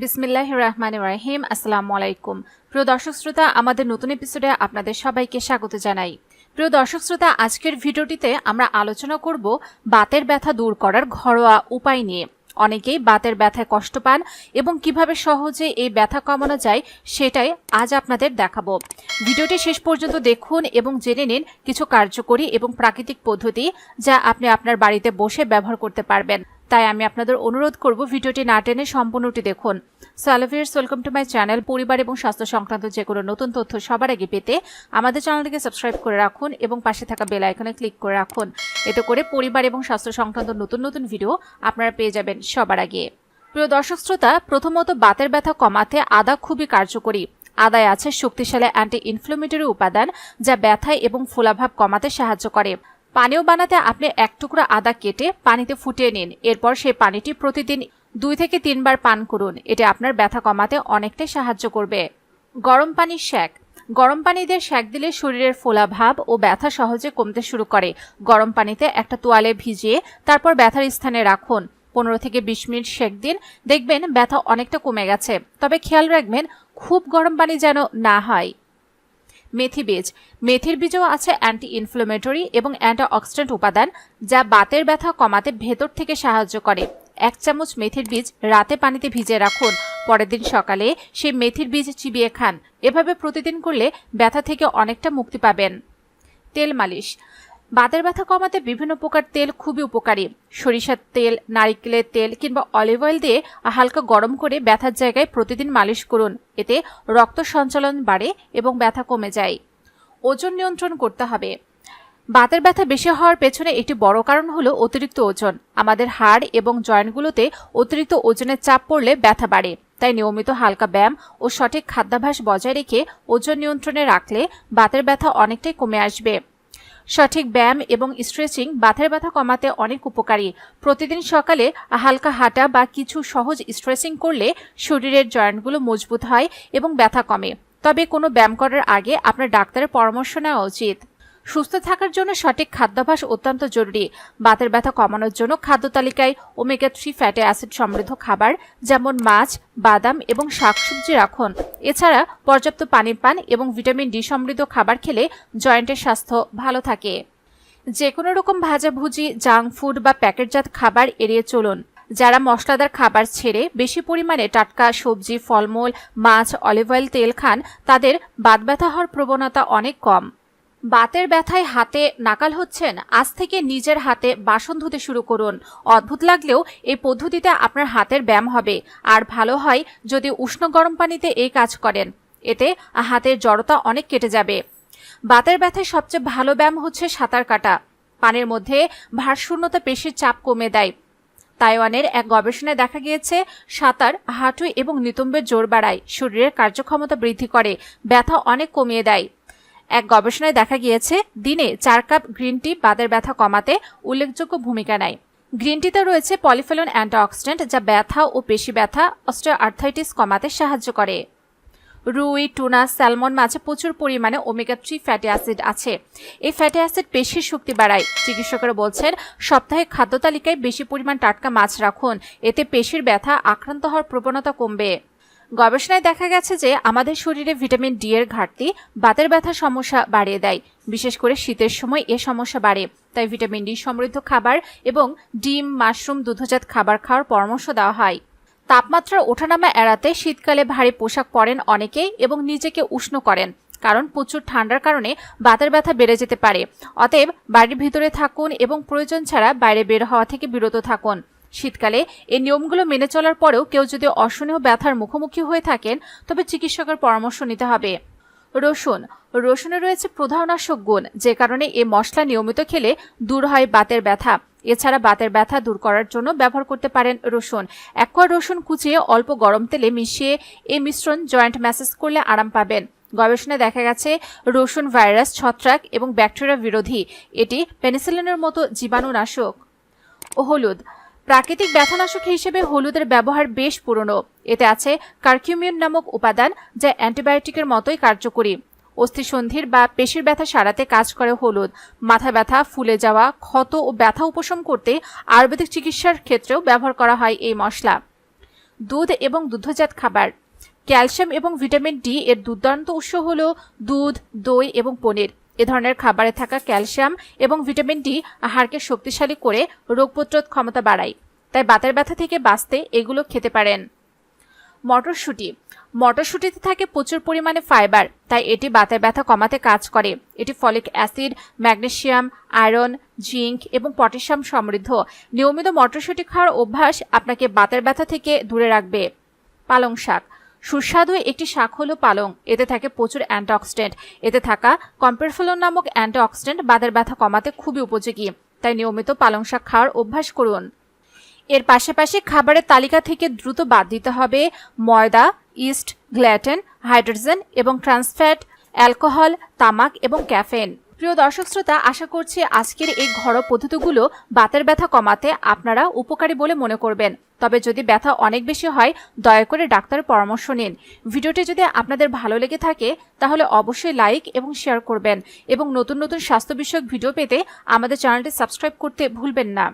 বিসমিল্লাহ রহমান রাহিম। আসসালামু আলাইকুম। প্রিয় দর্শক শ্রোতা, আমাদের নতুন এপিসোডে আপনাদের সবাইকে স্বাগত জানাই। প্রিয় দর্শক শ্রোতা, আজকের ভিডিওটিতে আমরা আলোচনা করব বাতের ব্যথা দূর করার ঘরোয়া উপায় নিয়ে। অনেকেই বাতের ব্যথায় কষ্ট পান এবং কীভাবে সহজে এই ব্যথা কমানো যায় সেটাই আজ আপনাদের দেখাবো। ভিডিওটি শেষ পর্যন্ত দেখুন এবং জেনে নিন কিছু কার্যকরী এবং প্রাকৃতিক পদ্ধতি যা আপনি আপনার বাড়িতে বসে ব্যবহার করতে পারবেন। তাই আমি আপনাদের অনুরোধ করব ভিডিওটি না টেনে সম্পূর্ণটি দেখুন। সালাভিয়ার্স, ওয়েলকাম টু মাই চ্যানেল। পরিবার এবং স্বাস্থ্য সংক্রান্ত যে কোনো নতুন তথ্য সবার আগে পেতে আমাদের চ্যানেলটিকে সাবস্ক্রাইব করে রাখুন এবং পাশে থাকা বেল আইকনে ক্লিক করে রাখুন। এতে করে পরিবার এবং স্বাস্থ্য সংক্রান্ত নতুন নতুন ভিডিও আপনারা পেয়ে যাবেন সবার আগে। প্রিয় দর্শক শ্রোতা, প্রথমত বাতের ব্যথা কমাতে আদা খুবই কার্যকরী। আদায় আছে শক্তিশালী অ্যান্টি ইনফ্লোমেটরি উপাদান যা ব্যথা এবং ফোলাভাব কমাতে সাহায্য করে। পানীয় বানাতে আপনি এক টুকরো আদা কেটে পানিতে ফুটিয়ে নিন। এরপর সেই পানিটি প্রতিদিন দুই থেকে তিনবার পান করুন। এটি আপনার ব্যথা কমাতে অনেকটাই সাহায্য করবে। গরম পানির শ্যাক গরম পানি দিয়ে শ্যাক দিলে শরীরের ফোলা ভাব ও ব্যথা সহজে কমতে শুরু করে। গরম পানিতে একটা তোয়ালে ভিজিয়ে তারপর ব্যথার স্থানে রাখুন। পনেরো থেকে বিশ মিনিট সেক দিন। দেখবেন ব্যথা অনেকটা কমে গেছে। তবে খেয়াল রাখবেন, খুব গরম পানি যেন না হয়। মেথি বীজ। মেথির বীজও আছে অ্যান্টি ইনফ্লোমেটরি এবং অ্যান্টিঅক্সিডেন্ট উপাদান, যা বাতের ব্যথা কমাতে ভেতর থেকে সাহায্য করে। এক চামচ মেথির বীজ রাতে পানিতে ভিজে রাখুন, পরের দিন সকালে সেই মেথির বীজ চিবিয়ে খান। এভাবে প্রতিদিন করলে ব্যথা থেকে অনেকটা মুক্তি পাবেন। তেল মালিশ। বাতের ব্যথা কমাতে বিভিন্ন প্রকার তেল খুবই উপকারী। সরিষার তেল, নারিকেলের তেল কিংবা অলিভ অয়েল দিয়ে হালকা গরম করে ব্যথার জায়গায় প্রতিদিন মালিশ করুন। এতে রক্ত সঞ্চালন বাড়ে এবং ব্যথা কমে যায়। ওজন নিয়ন্ত্রণ করতে হবে। বাতের ব্যথা বেশি হওয়ার পেছনে একটি বড় কারণ হলো অতিরিক্ত ওজন। আমাদের হাড় এবং জয়েন্টগুলোতে অতিরিক্ত ওজনের চাপ পড়লে ব্যথা বাড়ে। তাই নিয়মিত হালকা ব্যায়াম ও সঠিক খাদ্যাভ্যাস বজায় রেখে ওজন নিয়ন্ত্রণে রাখলে বাতের ব্যথা অনেকটাই কমে আসবে। সঠিক ব্যায়াম এবং স্ট্রেচিং বাথার ব্যথা কমাতে অনেক উপকারী। প্রতিদিন সকালে হালকা হাঁটা বা কিছু সহজ স্ট্রেচিং করলে শরীরের জয়েন্টগুলো মজবুত হয় এবং ব্যথা কমে। তবে কোনো ব্যায়াম করার আগে আপনার ডাক্তারের পরামর্শ নেওয়া উচিত। সুস্থ থাকার জন্য সঠিক খাদ্যাভ্যাস অত্যন্ত জরুরি। বাতের ব্যথা কমানোর জন্য খাদ্য তালিকায় ওমেগা থ্রি ফ্যাটি অ্যাসিড সমৃদ্ধ খাবার যেমন মাছ, বাদাম এবং শাকসবজি রাখুন। এছাড়া পর্যাপ্ত পানি পান এবং ভিটামিন ডি সমৃদ্ধ খাবার খেলে জয়েন্টের স্বাস্থ্য ভালো থাকে। যে কোনো রকম ভাজাভুজি জাঙ্ক ফুড বা প্যাকেটজাত খাবার এড়িয়ে চলুন। যারা মশলাদার খাবার ছেড়ে বেশি পরিমাণে টাটকা সবজি, ফলমূল, মাছ অলিভ অয়েল তেল খান, তাদের বাত ব্যথা হওয়ার প্রবণতা অনেক কম। বাতের ব্যথায় হাতে নাকাল হচ্ছেন, আজ থেকে নিজের হাতে বাসন ধুতে শুরু করুন। অদ্ভুত লাগলেও এই পদ্ধতিতে আপনার হাতের ব্যায়াম হবে। আর ভালো হয় যদি উষ্ণ গরম পানিতে এই কাজ করেন। এতে হাতের জড়তা অনেক কেটে যাবে। বাতের ব্যথায় সবচেয়ে ভালো ব্যায়াম হচ্ছে সাঁতার কাটা। পানির মধ্যে ভারশূন্যতা পেশির চাপ কমে দেয়। তাইওয়ানের এক গবেষণায় দেখা গিয়েছে, সাঁতার হাঁটু এবং নিতম্বের জোর বাড়ায়, শরীরের কার্যক্ষমতা বৃদ্ধি করে, ব্যথা অনেক কমিয়ে দেয়। এক গবেষণায় দেখা গিয়েছে, দিনে চার কাপ গ্রিন টি বাদের ব্যথা কমাতে উল্লেখযোগ্য ভূমিকা নেয়। গ্রিন টিতে রয়েছে পলিফেলন অ্যান্টিঅক্সিডেন্ট যা ব্যথা ও পেশি ব্যথা অস্ট্রিও আর্থাইটিস কমাতে সাহায্য করে। রুই, টুনা, স্যালমন মাছে প্রচুর পরিমাণে ওমেগা থ্রি ফ্যাটি অ্যাসিড আছে। এই ফ্যাটি অ্যাসিড পেশির শক্তি বাড়ায়। চিকিৎসকরা বলছেন, সপ্তাহে খাদ্য তালিকায় বেশি পরিমাণ টাটকা মাছ রাখুন, এতে পেশির ব্যথা আক্রান্ত হওয়ার প্রবণতা কমবে। গবেষণায় দেখা গেছে যে আমাদের শরীরে ভিটামিন ডি এর ঘাটতি, বাতের ব্যথা সমস্যা বাড়িয়ে দেয়। বিশেষ করে শীতের সময় এ সমস্যা বাড়ে। তাই ভিটামিন ডি সমৃদ্ধ খাবার এবং ডিম, মাশরুম দুধজাত খাবার খাওয়ার পরামর্শ দেওয়া হয়। তাপমাত্রার ওঠানামা এড়াতে শীতকালে ভারী পোশাক পরেন অনেকেই এবং নিজেকে উষ্ণ করেন, কারণ প্রচুর ঠান্ডার কারণে বাতের ব্যথা বেড়ে যেতে পারে। অতএব বাড়ির ভিতরে থাকুন এবং প্রয়োজন ছাড়া বাইরে বের হওয়া থেকে বিরত থাকুন। শীতকালে এই নিয়মগুলো মেনে চলার পরেও কেউ যদি অসহনীয় ব্যথার মুখোমুখি হয়ে থাকেন, তবে চিকিৎসকের পরামর্শ নিতে হবে। রসুন। রসুনে রয়েছে প্রধানাশক গুণ, যে কারণে এই মশলা নিয়মিত খেলে দূর হয় বাতের ব্যথা। এছাড়া বাতের ব্যথা দূর করার জন্য ব্যবহার করতে পারেন রসুন। এক কোয়া রসুন কুচিয়ে অল্প গরম তেলে মিশিয়ে এই মিশ্রণ জয়েন্ট ম্যাসেজ করলে আরাম পাবেন। গবেষণায় দেখা গেছে, রসুন ভাইরাস, ছত্রাক এবং ব্যাকটেরিয়া বিরোধী। এটি পেনিসিলিনের মতো জীবাণুনাশক। ও হলুদ। প্রাকৃতিক ব্যথানাশক হিসেবে হলুদের ব্যবহার বেশ পুরনো। এতে আছে কার্কিউমিন নামক উপাদান যা অ্যান্টিবায়োটিকের মতোই কার্যকরী। অস্থিসন্ধির বা পেশির ব্যথা সারাতে কাজ করে হলুদ। মাথা ব্যথা, ফুলে যাওয়া, ক্ষত ও ব্যথা উপশম করতে আয়ুর্বেদিক চিকিৎসার ক্ষেত্রেও ব্যবহার করা হয় এই মশলা। দুধ এবং দুগ্ধজাত খাবার। ক্যালসিয়াম এবং ভিটামিন ডি এর দুর্দান্ত উৎস হল দুধ, দই এবং পনির। এ ধরনের খাবারে থাকা ক্যালসিয়াম এবং ভিটামিন ডি হাড়কে শক্তিশালী করে রোগ প্রতিরোধ ক্ষমতা বাড়ায়। তাই বাতের ব্যথা থেকে বাঁচতে এগুলো খেতে পারেন। মটরশুঁটি। মটরশুঁটিতে থাকে প্রচুর পরিমাণে ফাইবার, তাই এটি বাতের ব্যথা কমাতে কাজ করে। এটি folic acid magnesium iron, zinc এবং পটাশিয়াম সমৃদ্ধ। নিয়মিত মটরশুঁটি খাওয়ার অভ্যাস আপনাকে বাতের ব্যথা থেকে দূরে রাখবে। পালং শাক সুস্বাদু একটি শাক হলো পালং। এতে থাকে প্রচুর অ্যান্টিঅক্সিডেন্ট। এতে থাকা কম্পেরফলন নামক অ্যান্টিঅক্সিডেন্ট বাতের ব্যথা কমাতে খুবই উপযোগী। তাই নিয়মিত পালং শাক খাওয়ার অভ্যাস করুন। এর পাশাপাশি খাবারের তালিকা থেকে দ্রুত বাদ দিতে হবে ময়দা, ইস্ট, গ্ল্যাটেন, হাইড্রোজেন এবং ট্রান্সফ্যাট, অ্যালকোহল, তামাক এবং ক্যাফেন প্রিয় দর্শক শ্রোতা, আশা করছি আজকের এই ঘরোয়া পদ্ধতিগুলো বাতের ব্যথা কমাতে আপনারা উপকারী বলে মনে করবেন। তবে যদি ব্যথা অনেক বেশি হয়, দয়া করে ডাক্তারের পরামর্শ নিন। ভিডিওটি যদি আপনাদের ভালো লেগে থাকে, তাহলে অবশ্যই লাইক এবং শেয়ার করবেন এবং নতুন নতুন স্বাস্থ্য বিষয়ক ভিডিও পেতে আমাদের চ্যানেলটি সাবস্ক্রাইব করতে ভুলবেন না।